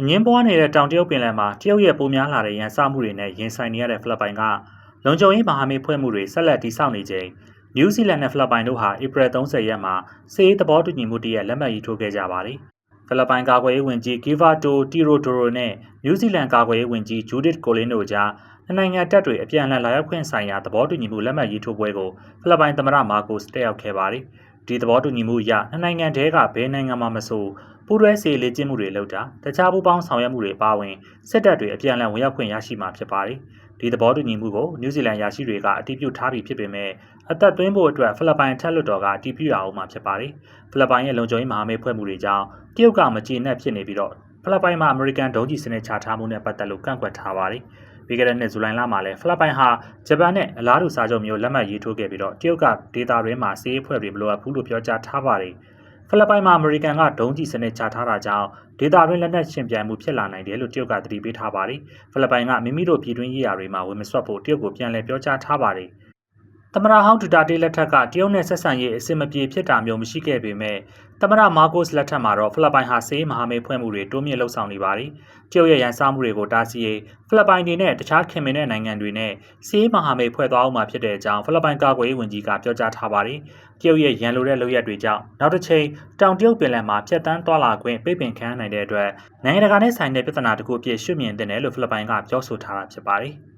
အငင်းပွားနေတဲ့တောင်တရုတ်ပင်လယ်မှာတရုတ်ရဲ့ပုံများလာတဲ့ရန်စမှုတွေနဲ့ရင်ဆိုင်နေရတဲ့ဖိလစ်ပိုင်ကလုံခြုံရေးမဟာမိတ်ဖွဲ့မှုတွေဆက်လက်တည်ဆောက်နေချိန်နယူးဇီလန်နဲ့ဖိလစ်ပိုင်တို့ဟာဧပြီ30ရက်မှာစစ်ရေးသဘောတူညီမှုတရက်လက်မှတ်ရေးထိုးခဲ့ကြပါတယ်။ဖိလစ်ပိုင်ကာကွယ်ရေးဝန်ကြီးဂီဗာတိုတီရိုဒိုရိုနဲ့နယူးဇီလန်ကာကွယ်ရေးဝန်ကြီးဂျူဒစ်ကိုလင်းတို့ကြားနှစ်နိုင်ငံတပ်တွေအပြန်အလှန်လာရောက်ခွင့်ဆိုင်ရာသဘောတူညီမှုလက်မှတ်ရေးထိုးပွဲကိုဖိလစ်ပိုင်သမ္မတမာကိုစ်တက်ရောက်ခဲ့ပါတယ်။ဒီသဘောတူညီမှုအရနှစ်နိုင်ငံတည်းကဘယ်နိုင်ငံမှမဆို ပူးတွဲစီလေ့ကျင့်မှုတွေလုပ်တာတခြားပူးပေါင်းဆောင်ရွက်မှုတွေပါဝင်စစ်တပ်တွေအပြန်အလှန်ဝင်ရောက်ခွင့်ရရှိမှာဖြစ်ပါတယ်။ဒီသဘောတူညီမှုကိုနယူးဇီလန်ယာရှိတွေကအတည်ပြုထားပြီးဖြစ်ပေမဲ့အသက်သွင်းဖို့အတွက်ဖိလစ်ပိုင်ထက်လွတ်တော်ကအတည်ပြုရအောင်မှာဖြစ်ပါတယ်။ဖိလစ်ပိုင်ရဲ့လုံခြုံရေးမဟာမိတ်ဖွဲ့မှုတွေကြောင့်တရုတ်ကမကျေနပ်ဖြစ်နေပြီးတော့ဖိလစ်ပိုင်မှာအမေရိကန်ဒုံးကျည်စနစ်ချထားမှုနဲ့ပတ်သက်လို့ကန့်ကွက်ထားပါတယ်။ပြီးခဲ့တဲ့နှစ်ဇူလိုင်လမှာလည်းဖိလစ်ပိုင်ဟာဂျပန်နဲ့အလားတူစာချုပ်မျိုးလက်မှတ်ရေးထိုးခဲ့ပြီးတော့တရုတ်ကဒေတာရင်းမှာစီးရေးဖွဲ့တွေမလိုအပ်ဘူးလို့ပြောကြားထားပါတယ်။ ဖိလစ်ပိုင်မှာအမေရိကန်ကဒုံးကျည်စနစ်ချထားတာကြောင့်ဒေတာရင်းလက်နက်ရှင်ပြိုင်မှုဖြစ်လာနိုင်တယ်လို့တရုတ်ကသတိပေးထားပါတယ်။ဖိလစ်ပိုင်ကမိမိတို့ပြည်တွင်းရေးရာတွေမှာဝင်မစွက်ဖို့တရုတ်ကိုပြန်လည်ပြောကြားထားပါတယ်။ သမ္မတဟောင်းဒူတာတေးလက်ထက်ကတရုတ်နဲ့ဆက်ဆံရေးအဆင်မပြေဖြစ်တာမျိုးမရှိခဲ့ပေမဲ့သမ္မတမာကိုစ်လက်ထက်မှာတော့ဖိလစ်ပိုင်ဟာစေးမဟာမိတ်ဖွဲ့မှုတွေတိုးမြင့်လှုပ်ဆောင်နေပါတယ်။တရုတ်ရဲ့ရန်စားမှုတွေကိုတားဆီးရေးဖိလစ်ပိုင်တွေနဲ့တခြားခင်မင်တဲ့နိုင်ငံတွေနဲ့စေးမဟာမိတ်ဖွဲ့သွားအောင်မှာဖြစ်တဲ့အကြောင်းဖိလစ်ပိုင်ကာကွယ်ရေးဝန်ကြီးကပြောကြားထားပါတယ်။တရုတ်ရဲ့ရန်လိုတဲ့လုပ်ရက်တွေကြောင့်နောက်တစ်ချိန်တောင်တရုတ်ပင်လယ်မှာဖျက်ဆီးသွားလာခွင့်ပိတ်ပင်ခံနိုင်တဲ့အတွက်နိုင်ငံတကာနဲ့ဆိုင်တဲ့ပြဿနာတစ်ခုအဖြစ်ရှုမြင်တဲ့လို့ဖိလစ်ပိုင်ကပြောဆိုထားတာဖြစ်ပါတယ်။